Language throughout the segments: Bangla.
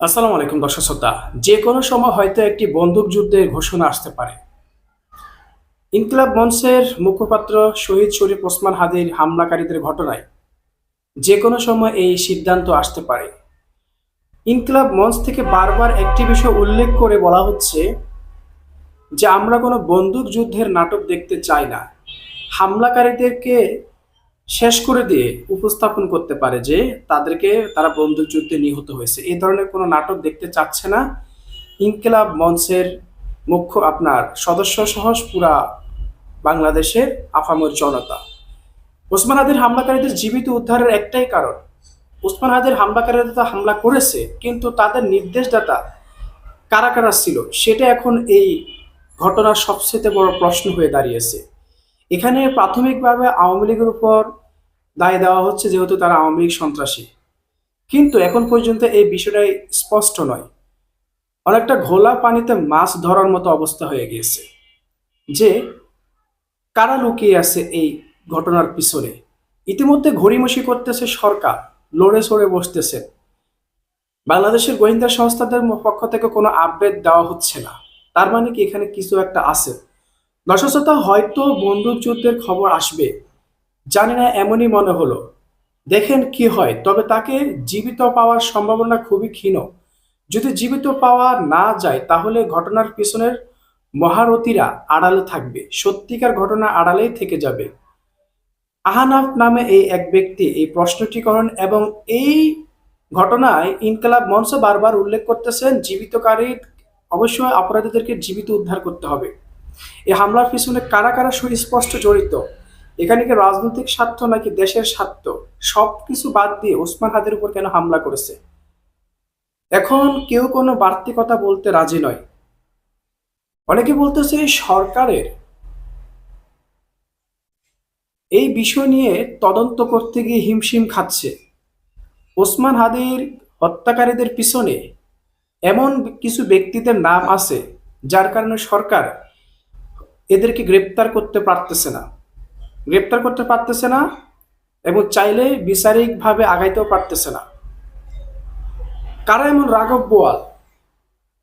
আসসালামু আলাইকুম, দর্শক শ্রোতা। যে কোনো সময় হয়তো একটি বন্দুক যুদ্ধের ঘোষণা আসতে পারে। ইনকিলাব মঞ্চের মুখপাত্র শহীদ শরীফ ওসমান হাদির হামলাকারীদের ঘটনায় যে কোনো সময় এই সিদ্ধান্ত আসতে পারে। ইনকিলাব মঞ্চ থেকে বারবার একটি বিষয় উল্লেখ করে বলা হচ্ছে যে, আমরা কোনো বন্দুক যুদ্ধের নাটক দেখতে চাই না। হামলাকারীদেরকে শেষ করে দিয়ে উপস্থাপন করতে পারে যে তাদেরকে তারা বন্দুক যুদ্ধে নিহত হয়েছে। এই ধরনের কোনো নাটক দেখতে চাচ্ছে না। ইনকিলাব মঞ্চের মুখ্য আপনার সদস্য সহ পুরা বাংলাদেশের আফামর জনতা। ওসমান হাদির হামলাকারীদের জীবিত উদ্ধারের একটাই কারণ, ওসমান হাদির হামলাকারীরা তো হামলা করেছে, কিন্তু তাদের নির্দেশদাতা কারা কারা ছিল, সেটা এখন এই ঘটনার সবচেয়ে বড় প্রশ্ন হয়ে দাঁড়িয়েছে। এখানে প্রাথমিকভাবে আওয়ামী লীগের উপর দায় দেওয়া হচ্ছে যেহেতু তারা আওয়ামী লীগ সন্ত্রাসী। কিন্তু এখন পর্যন্ত এই বিষয়টাই স্পষ্ট নয়। অনেকটা ঘোলা পানিতে মাছ ধরার মতো অবস্থা হয়ে গিয়েছে যে কারা লুকিয়ে আছে এই ঘটনার পিছনে। ইতিমধ্যে ঘড়িমসি করতেছে সরকার, লড়ে সড়ে বসতেছে। বাংলাদেশের গোয়েন্দা সংস্থাদের পক্ষ থেকে কোনো আপডেট দেওয়া হচ্ছে না। তার মানে কি এখানে কিছু একটা আছে? দর্শক শ্রোতা, হয়তো বন্দুক যুদ্ধের খবর আসবে। জানি না, এমনই মনে হলো। দেখেন কি হয়, তবে তাকে জীবিত পাওয়ার সম্ভাবনা খুবই ক্ষীণ। যদি জীবিত পাওয়া না যায়, তাহলে ঘটনার পিছনের মহারথীরা আড়ালে থাকবে। সত্যিকার ঘটনা আড়ালেই থেকে যাবে। আহানাফ নামে এই এক ব্যক্তি এই প্রশ্নটি করেন এবং এই ঘটনায় ইনকালাব মঞ্চ বারবার উল্লেখ করতেছেন, জীবিতকারী অবশ্যই অপরাধীদেরকে জীবিত উদ্ধার করতে হবে। এই হামলার পিছনে কারা কারা সুস্পষ্ট জড়িত? এখানে কি রাজনৈতিক স্বার্থ নাকি দেশের স্বার্থ? সব কিছু বাদ দিয়ে ওসমান হাদের উপর কেন হামলা করেছে? এখন কেউ কোনো বাড়তি কথা বলতে রাজি নয়। অনেকে বলতেছে সরকারের এই বিষয় নিয়ে তদন্ত করতে গিয়ে হিমশিম খাচ্ছে। ওসমান হাদির হত্যাকারীদের পিছনে এমন কিছু ব্যক্তিদের নাম আছে, যার কারণে সরকার এদেরকে গ্রেপ্তার করতে পারতেছে না। গ্রেপ্তার করতে পারতেছে না এবং চাইলে বিচারিকভাবে আগাইতেও পারতেছে না। কারা এমন রাঘব বোয়াল?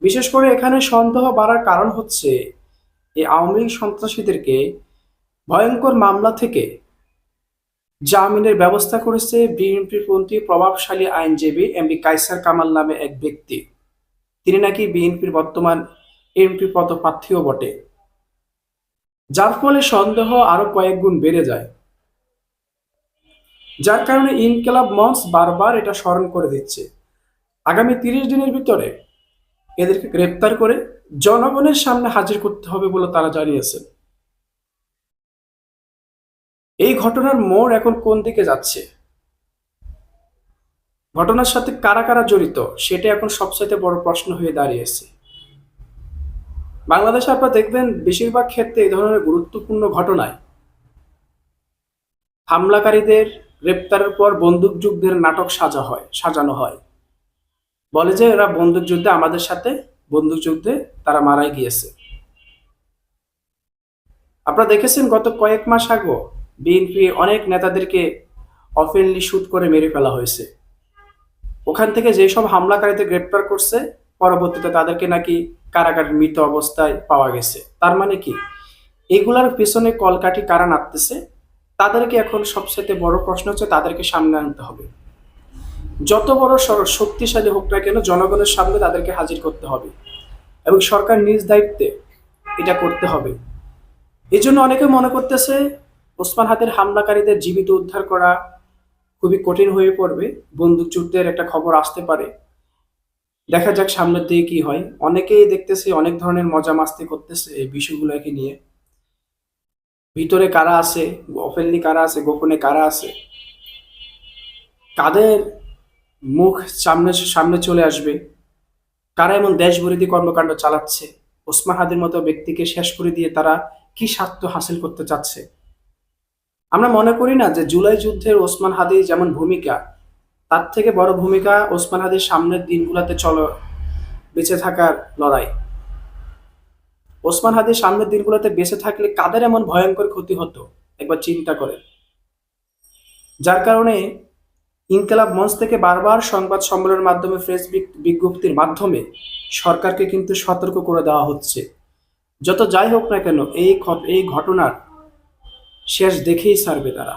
বিশেষ করে এখানে সন্দেহ বাড়ার কারণ হচ্ছে এই আওয়ামী লীগ সন্ত্রাসীদেরকে ভয়ঙ্কর মামলা থেকে জামিনের ব্যবস্থা করেছে বিএনপির পন্থী প্রভাবশালী আইনজীবী এম বি কাইসার কামাল নামে এক ব্যক্তি। তিনি নাকি বিএনপির বর্তমান এমপি পদপ্রার্থীও বটে। যার ফলে সন্দেহ আরও কয়েক গুণ বেড়ে যায়। যার কারণে ইনকেলাব মঞ্চ বারবার এটা স্মরণ করে দিচ্ছে। আগামী তিরিশ দিনের ভিতরে এদেরকে গ্রেপ্তার করে জনগণের সামনে হাজির করতে হবে বলে তারা জানিয়েছেন। এই ঘটনার মোড় এখন কোন দিকে যাচ্ছে? ঘটনার সাথে কারা কারা জড়িত, সেটা এখন সবচাইতে বড় প্রশ্ন হয়ে দাঁড়িয়েছে। বাংলাদেশে আপনারা দেখবেন বেশিরভাগ ক্ষেত্রে এই ধরনের গুরুত্বপূর্ণ ঘটনায় হামলাকারীদের গ্রেপ্তারের পর বন্দুক যুদ্ধের নাটক সাজা হয়, সাজানো হয়। বলে যে এরা বন্দুক যুদ্ধে আমাদের সাথে, বন্দুক যুদ্ধে তারা মারাই গিয়েছে। আপনারা দেখেছেন গত কয়েক মাস আগে বিএনপি অনেক নেতাদেরকে অফেনলি শুট করে মেরে ফেলা হয়েছে। ওখান থেকে যেসব হামলাকারীদের গ্রেপ্তার করছে, পরবর্তীতে তাদেরকে নাকি কারাগারে মৃত অবস্থায় পাওয়া গেছে। তার মানে কি? এগুলার পেছনে কলকাঠি কারা নাড়তেছে? তাদেরকে এখন সবচেয়ে বড় প্রশ্ন হচ্ছে তাদেরকে সামনে আনতে হবে। যত বড় শক্তিশালী হোক না কেন জনগণের সামনে তাদেরকে হাজির করতে হবে এবং সরকার নিজ দায়িত্বে এটা করতে হবে। এই জন্য অনেকে মনে করতেছে ওসমান হাতের হামলাকারীদের জীবিত উদ্ধার করা খুবই কঠিন হয়ে পড়বে বন্দুক যুদ্ধের একটা খবর আসতে পারে। দেখা যাক সামনের দিকে কি হয়। অনেকেই দেখতেছে, অনেক ধরনের মজা মাস্তি করতেছে এই বিষয়গুলোকে নিয়ে। ভিতরে কারা আছে? ওপেনলি কারা আছে? গোপনে কারা আছে? কাদের মুখ সামনে সামনে চলে আসবে? কারা এমন দেশবিরোধী কর্মকাণ্ড চালাচ্ছে? ওসমান হাদির মতো ব্যক্তিকে শেষ করে দিয়ে তারা কি স্বার্থ হাসিল করতে চাচ্ছে? আমরা মনে করি না যে জুলাই যুদ্ধের ওসমান হাদি যেমন ভূমিকা তার থেকে বড় ভূমিকা ওসমান হাদির সামনের দিনগুলোতে চলো, বেঁচে থাকার লড়াই। ওসমান হাদির সামনের দিনগুলোতে বেঁচে থাকলে কাদের এমন ভয়ঙ্কর ক্ষতি হতো? একবার চিন্তা করেন। যার কারণে ইনকালাব মঞ্চ থেকে বারবার সংবাদ সম্মেলনের মাধ্যমে প্রেস বিজ্ঞপ্তির মাধ্যমে সরকারকে কিন্তু সতর্ক করে দেওয়া হচ্ছে। যত যাই হোক না কেন, এই এই ঘটনার শেষ দেখেই ছাড়বে তারা।